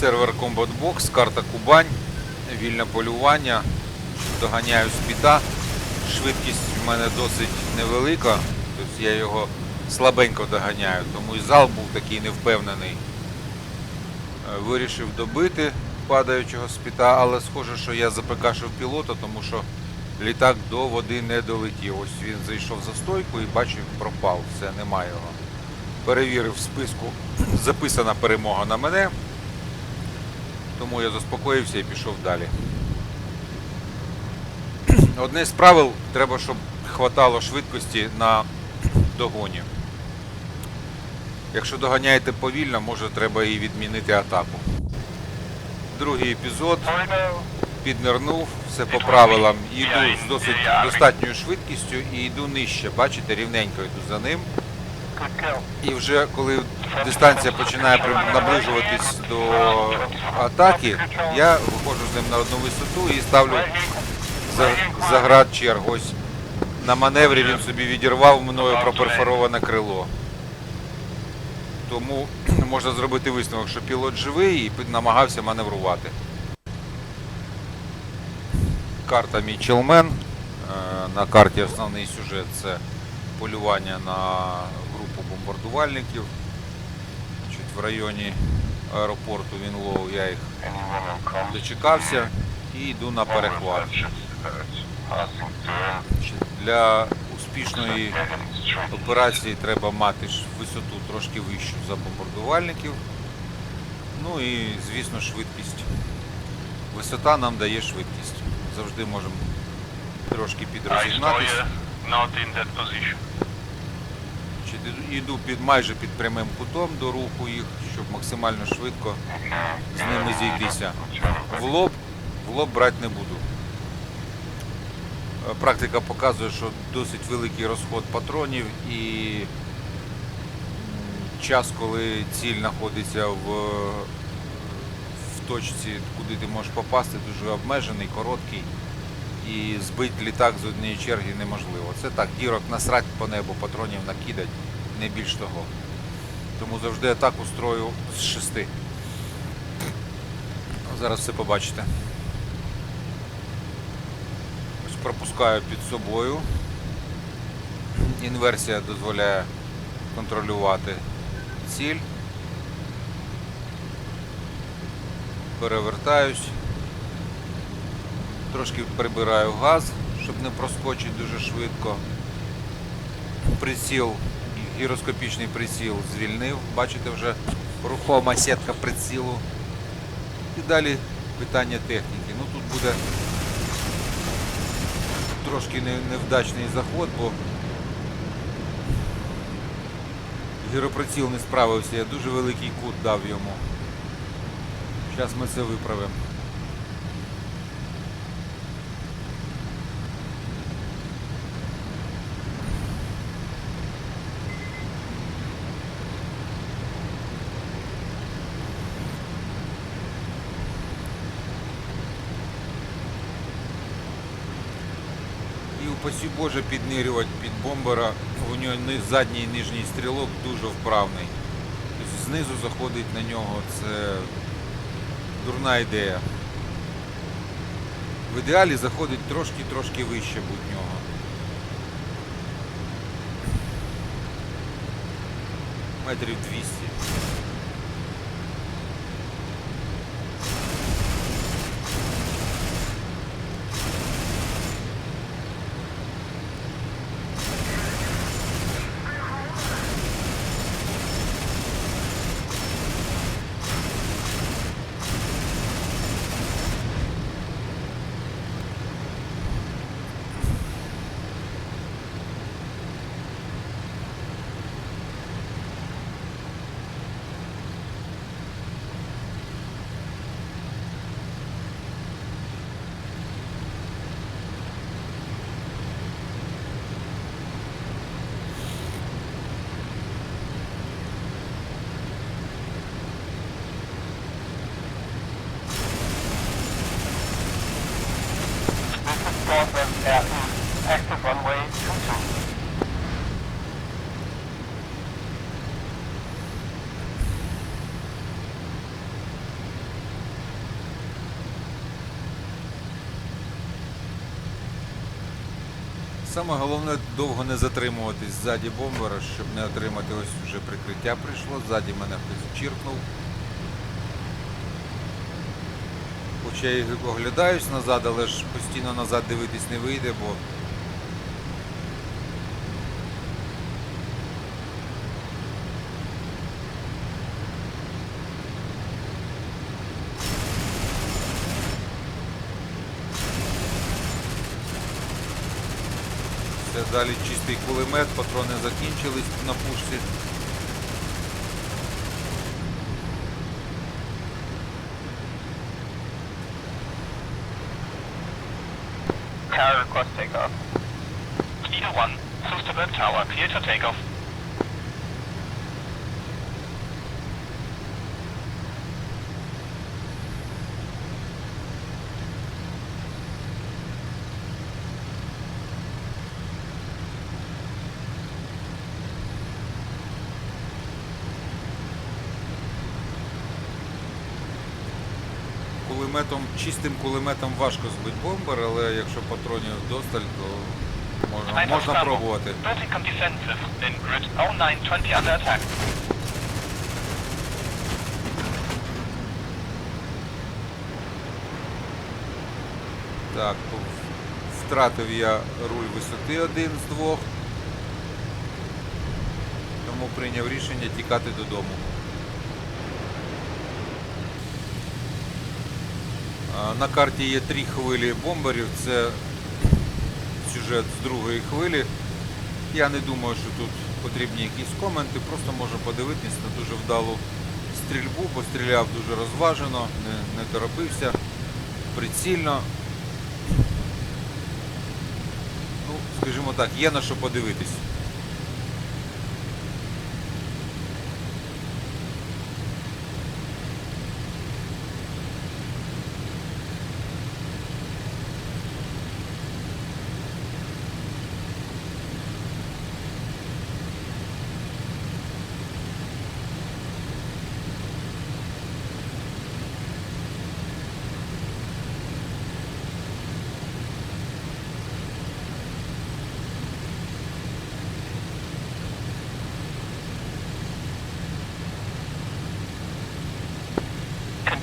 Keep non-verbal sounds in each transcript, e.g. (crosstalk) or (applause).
Сервер Combat Box, карта Кубань, вільне полювання, доганяю спіта. Швидкість в мене досить невелика, тобто я його слабенько доганяю, тому і зал був такий невпевнений. Е, Вирішив добити падаючого спіта, але схоже, що я запекашив пілота, тому що літак до води не долетів. Ось він зайшов за стойку і бачив, пропав. Все, немає його. Перевірив в списку, (clears throat) записана перемога на мене. Тому я заспокоївся і пішов далі. (clears throat) Одне з правил треба, щоб хватало швидкості на догоні. Якщо доганяєте повільно, може треба і відмінити атаку. Другий епізод. Піднирнув, все по правилам. Йду з досить достатньою швидкістю і йду нижче. Бачите, рівненько йду за ним. І вже коли дистанція починає наближуватись до атаки, я виходжу з ним на одну висоту і ставлю за, за чергу. Ось на маневрі він собі відірвав мною проперфороване крило. Тому (clears throat) можна зробити висновок, що пілот живий і намагався маневрувати. Карта Мічелмен. Е, На карті основний сюжет це полювання на групу бомбардувальників. Значить, в районі аеропорту Вінлоу я їх дочекався і йду на перехват. Для успішної операції треба мати висоту трошки вищу за бомбардувальників. Ну і, звісно, швидкість. Висота нам дає швидкість. Завжди можемо трошки підрозігнатися. Значить, іду- під майже під прямим кутом до руху їх, щоб максимально швидко з ними зійтися. В лоб, в лоб брати не буду. Е, Практика показує, що досить великий розход патронів і час, коли ціль знаходиться в, в точці, куди ти можеш попасти, дуже обмежений, короткий. І збити літак з однієї черги неможливо. Це так, дірок насрать по небу, патронів накидать, не більш того. Тому завжди атаку строю з шести. Зараз все побачите. Ось пропускаю під собою. Інверсія дозволяє контролювати ціль. Перевертаюсь. Трошки прибираю газ, щоб не проскочити дуже швидко. Приціл, гіроскопічний приціл звільнив. Бачите вже рухома сітка прицілу. І далі питання техніки. Ну тут буде трошки невдачний заход, бо гіроприціл не справився, я дуже великий кут дав йому. Зараз ми це виправимо. І упасі Боже піднирювати під бомбера. У нього задній і нижній стрілок дуже вправний. Тобто знизу заходить на нього це дурна ідея. В ідеалі заходить трошки-трошки вище будь нього. Метрів 200. Саме головне довго не затримуватись ззаді бомбера, щоб не отримати ось вже прикриття прийшло, ззаді мене хтось чіркнув. Хоча я оглядаюсь назад, але ж постійно назад дивитись не вийде, бо Все, далі чистий кулемет, патрони закінчились на пушці. Takeoff. Eagle 1, Sosterberg Tower, clear to takeoff. Кулеметом, чистим кулеметом важко збити бомбер, але якщо патронів досталь, то можна, можна пробувати. Building come defensive in grid 0920 under attack. Так, втратив я руль висоти один з двох. Тому прийняв рішення тікати додому. На карті є три хвилі бомберів. Це сюжет з другої хвилі. Я не думаю, що тут потрібні якісь коменти, просто можу подивитись на дуже вдалу стрільбу, бо стріляв дуже розважено, не, не торопився, прицільно. Ну, скажімо так, є на що подивитись.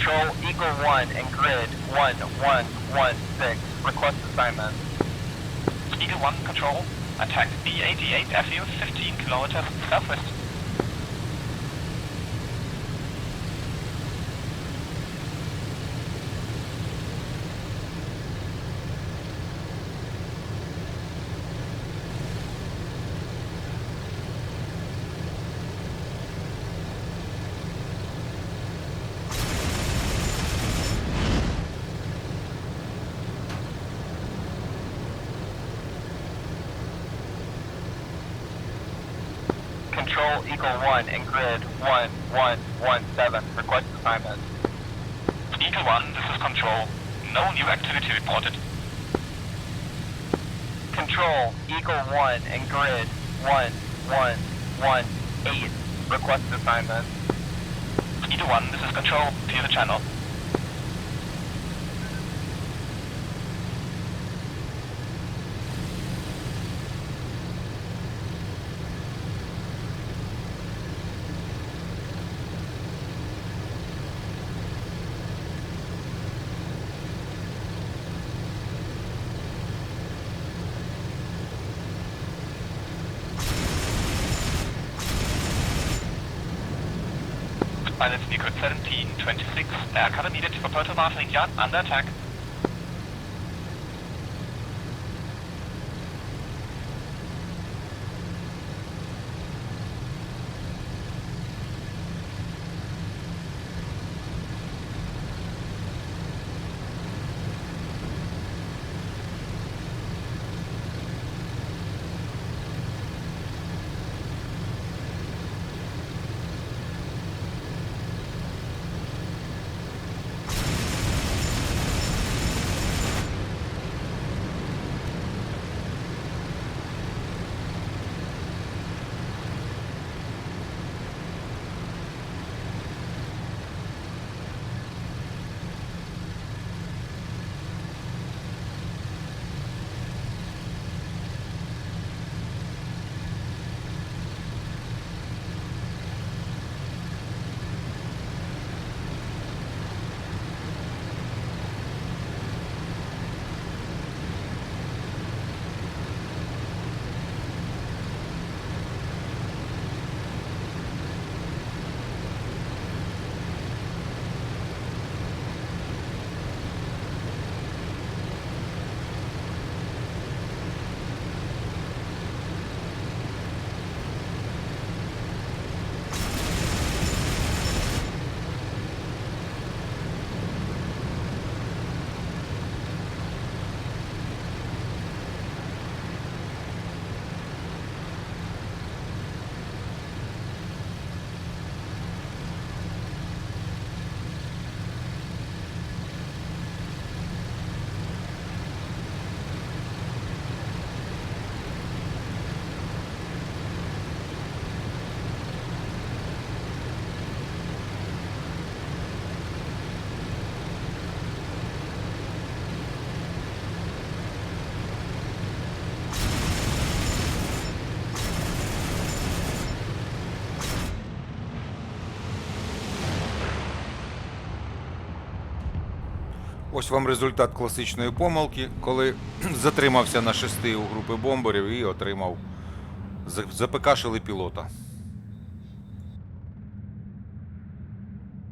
Control Eagle 1 and grid 1116. Request assignment. Eagle 1, control. Attack B88 FU 15 kilometers southwest. Control Eagle 1 and grid 1117. Request assignment. Eagle 1, this is control. No new activity reported. Control Eagle 1 and grid 1118. Request assignment. Eagle 1, this is control. Clear the channel. Pilot Secret 1726, air cover needed for Puerto Martin Yard under attack. Ось вам результат класичної помилки, коли (clears throat) затримався на шести у групи бомберів і отримав. за- Запекашили пілота.